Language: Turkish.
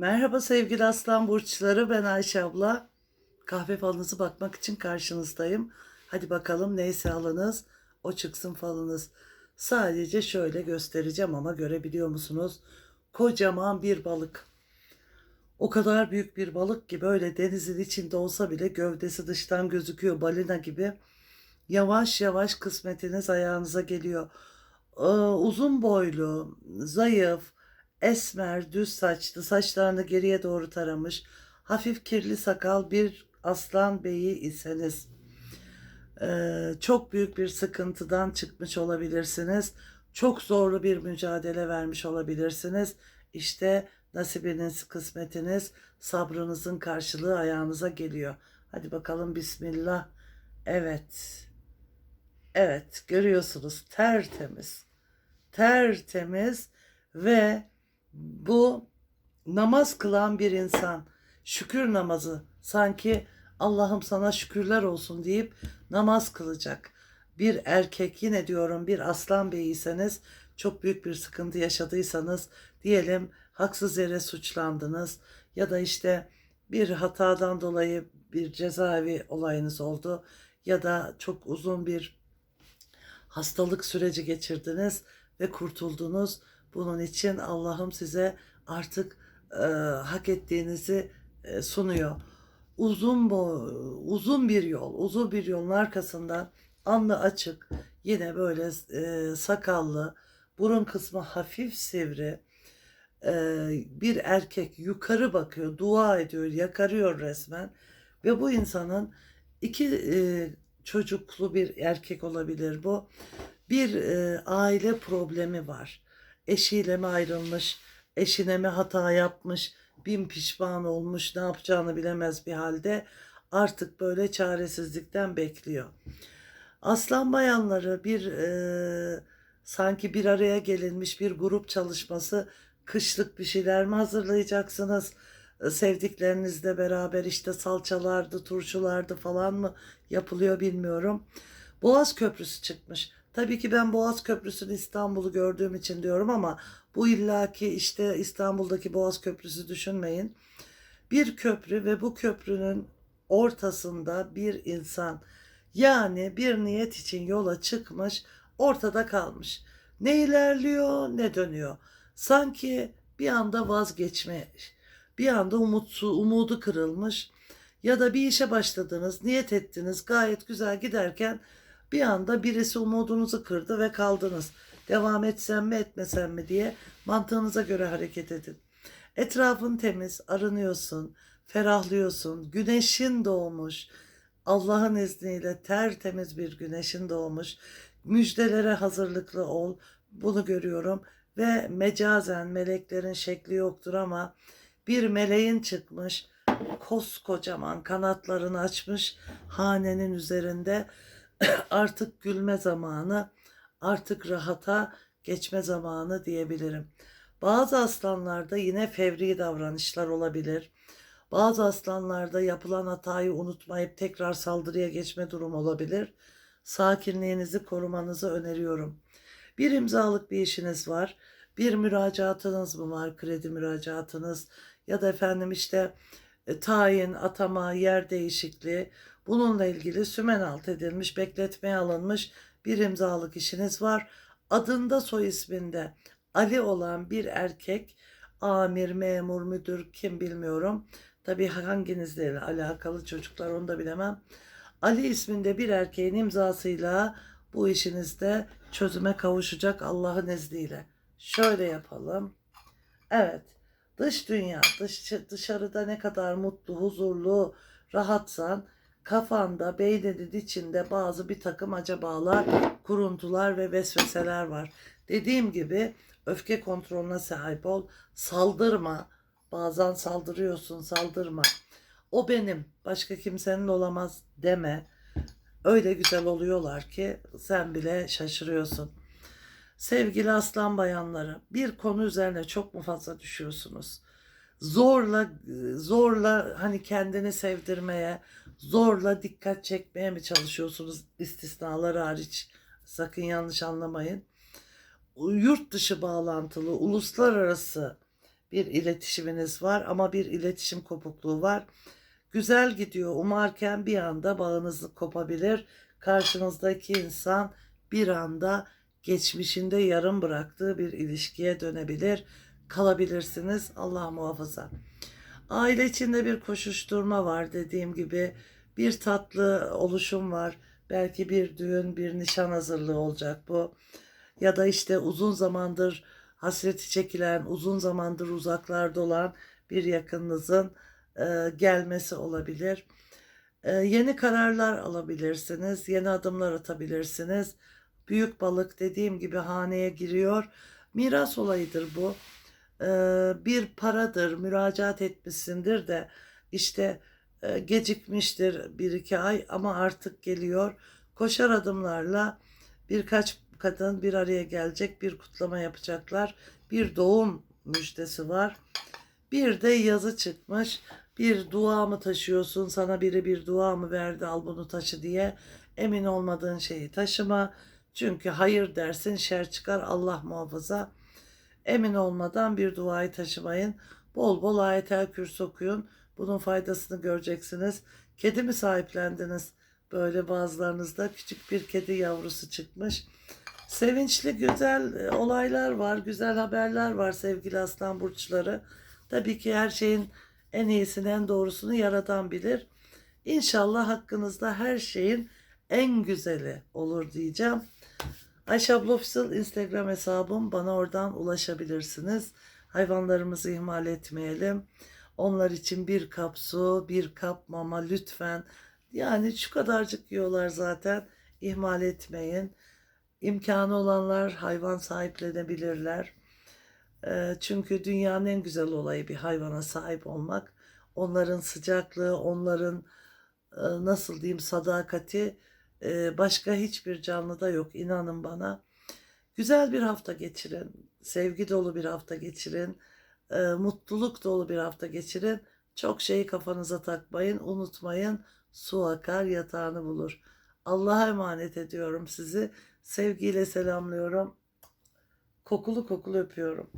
Merhaba sevgili aslan burçları ben Ayşe abla. Kahve falınızı bakmak için karşınızdayım. Hadi bakalım neyse alınız o çıksın falınız. Sadece şöyle göstereceğim ama görebiliyor musunuz? Kocaman bir balık. O kadar büyük bir balık ki böyle denizin içinde olsa bile gövdesi dıştan gözüküyor balina gibi. Yavaş yavaş kısmetiniz ayağınıza geliyor. Ee, uzun boylu, zayıf, esmer, düz saçlı, saçlarını geriye doğru taramış, hafif kirli sakal bir aslan beyi iseniz ee, çok büyük bir sıkıntıdan çıkmış olabilirsiniz. Çok zorlu bir mücadele vermiş olabilirsiniz. İşte nasibiniz, kısmetiniz, sabrınızın karşılığı ayağınıza geliyor. Hadi bakalım bismillah. Evet. Evet, görüyorsunuz tertemiz. Tertemiz ve bu namaz kılan bir insan şükür namazı sanki Allah'ım sana şükürler olsun deyip namaz kılacak. Bir erkek yine diyorum bir aslan beyiyseniz çok büyük bir sıkıntı yaşadıysanız diyelim haksız yere suçlandınız ya da işte bir hatadan dolayı bir cezaevi olayınız oldu ya da çok uzun bir hastalık süreci geçirdiniz ve kurtuldunuz. Bunun için Allah'ım size artık e, hak ettiğinizi e, sunuyor. Uzun bu uzun bir yol, uzun bir yolun arkasından alnı açık, yine böyle e, sakallı, burun kısmı hafif sivri e, bir erkek yukarı bakıyor, dua ediyor, yakarıyor resmen ve bu insanın iki e, çocuklu bir erkek olabilir bu. Bir e, aile problemi var. Eşiyle mi ayrılmış, eşine mi hata yapmış, bin pişman olmuş, ne yapacağını bilemez bir halde artık böyle çaresizlikten bekliyor. Aslan bayanları bir e, sanki bir araya gelinmiş bir grup çalışması, kışlık bir şeyler mi hazırlayacaksınız? E, Sevdiklerinizle beraber işte salçalardı, turşulardı falan mı yapılıyor bilmiyorum. Boğaz Köprüsü çıkmış. Tabii ki ben Boğaz Köprüsü'nü İstanbul'u gördüğüm için diyorum ama bu illaki işte İstanbul'daki Boğaz Köprüsü düşünmeyin. Bir köprü ve bu köprünün ortasında bir insan yani bir niyet için yola çıkmış ortada kalmış. Ne ilerliyor ne dönüyor. Sanki bir anda vazgeçmiş. Bir anda umutsu, umudu kırılmış. Ya da bir işe başladınız, niyet ettiniz, gayet güzel giderken bir anda birisi umudunuzu kırdı ve kaldınız. Devam etsem mi etmesem mi diye mantığınıza göre hareket edin. Etrafın temiz, arınıyorsun, ferahlıyorsun. Güneşin doğmuş. Allah'ın izniyle tertemiz bir güneşin doğmuş. Müjdelere hazırlıklı ol. Bunu görüyorum ve mecazen meleklerin şekli yoktur ama bir meleğin çıkmış koskocaman kanatlarını açmış hanenin üzerinde artık gülme zamanı, artık rahata geçme zamanı diyebilirim. Bazı aslanlarda yine fevri davranışlar olabilir. Bazı aslanlarda yapılan hatayı unutmayıp tekrar saldırıya geçme durum olabilir. Sakinliğinizi korumanızı öneriyorum. Bir imzalık bir işiniz var. Bir müracaatınız mı var? Kredi müracaatınız ya da efendim işte e, tayin, atama, yer değişikliği bununla ilgili sümen alt edilmiş, bekletmeye alınmış bir imzalık işiniz var. Adında soy isminde Ali olan bir erkek amir, memur, müdür kim bilmiyorum. Tabii hanginizle alakalı çocuklar onu da bilemem. Ali isminde bir erkeğin imzasıyla bu işinizde çözüme kavuşacak Allah'ın izniyle. Şöyle yapalım. Evet. Dış dünya, dış, dışarıda ne kadar mutlu, huzurlu, rahatsan kafanda, beyninin içinde bazı bir takım acabalar, kuruntular ve vesveseler var. Dediğim gibi öfke kontrolüne sahip ol. Saldırma. Bazen saldırıyorsun, saldırma. O benim, başka kimsenin olamaz deme. Öyle güzel oluyorlar ki sen bile şaşırıyorsun. Sevgili aslan bayanları, bir konu üzerine çok mu fazla düşüyorsunuz? Zorla zorla hani kendini sevdirmeye, zorla dikkat çekmeye mi çalışıyorsunuz istisnalar hariç? Sakın yanlış anlamayın. Yurt dışı bağlantılı, uluslararası bir iletişiminiz var ama bir iletişim kopukluğu var. Güzel gidiyor umarken bir anda bağınız kopabilir. Karşınızdaki insan bir anda geçmişinde yarım bıraktığı bir ilişkiye dönebilir. Kalabilirsiniz Allah muhafaza. Aile içinde bir koşuşturma var dediğim gibi. Bir tatlı oluşum var. Belki bir düğün, bir nişan hazırlığı olacak bu. Ya da işte uzun zamandır hasreti çekilen, uzun zamandır uzaklarda olan bir yakınınızın e, gelmesi olabilir. E, yeni kararlar alabilirsiniz, yeni adımlar atabilirsiniz. Büyük balık dediğim gibi haneye giriyor. Miras olayıdır bu. Bir paradır, müracaat etmişsindir de işte gecikmiştir bir iki ay ama artık geliyor. Koşar adımlarla birkaç kadın bir araya gelecek, bir kutlama yapacaklar. Bir doğum müjdesi var. Bir de yazı çıkmış. Bir dua mı taşıyorsun? Sana biri bir dua mı verdi? Al bunu taşı diye. Emin olmadığın şeyi taşıma. Çünkü hayır dersin şer çıkar Allah muhafaza. Emin olmadan bir duayı taşımayın. Bol bol ayetel kürsü okuyun. Bunun faydasını göreceksiniz. Kedi mi sahiplendiniz? Böyle bazılarınızda küçük bir kedi yavrusu çıkmış. Sevinçli güzel e, olaylar var, güzel haberler var sevgili aslan burçları. Tabii ki her şeyin en iyisini, en doğrusunu yaradan bilir. İnşallah hakkınızda her şeyin en güzeli olur diyeceğim. Ayşe abla Official Instagram hesabım. Bana oradan ulaşabilirsiniz. Hayvanlarımızı ihmal etmeyelim. Onlar için bir kap su, bir kap mama lütfen. Yani şu kadarcık yiyorlar zaten. İhmal etmeyin. İmkanı olanlar hayvan sahiplenebilirler. Eee, Çünkü dünyanın en güzel olayı bir hayvana sahip olmak. Onların sıcaklığı, onların e, nasıl diyeyim sadakati başka hiçbir canlıda yok. İnanın bana. Güzel bir hafta geçirin. Sevgi dolu bir hafta geçirin. Mutluluk dolu bir hafta geçirin. Çok şeyi kafanıza takmayın. Unutmayın. Su akar yatağını bulur. Allah'a emanet ediyorum sizi. Sevgiyle selamlıyorum. Kokulu kokulu öpüyorum.